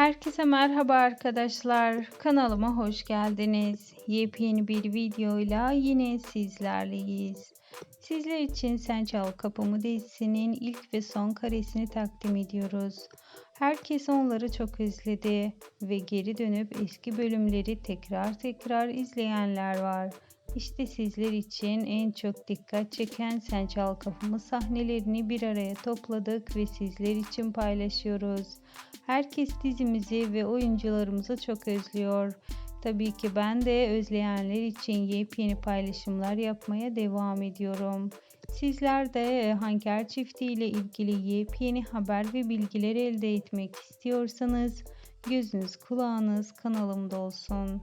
Herkese merhaba arkadaşlar. Kanalıma hoş geldiniz. Yepyeni bir videoyla yine sizlerleyiz. Sizler için Sen Çal Kapımı dizisinin ilk ve son karesini takdim ediyoruz. Herkes onları çok özledi ve geri dönüp eski bölümleri tekrar tekrar izleyenler var. İşte sizler için en çok dikkat çeken Sen Çal Kapımı sahnelerini bir araya topladık ve sizler için paylaşıyoruz. Herkes dizimizi ve oyuncularımızı çok özlüyor. Tabii ki ben de özleyenler için yepyeni paylaşımlar yapmaya devam ediyorum. Sizler de Hanker çifti ile ilgili yepyeni haber ve bilgiler elde etmek istiyorsanız gözünüz kulağınız kanalımda olsun.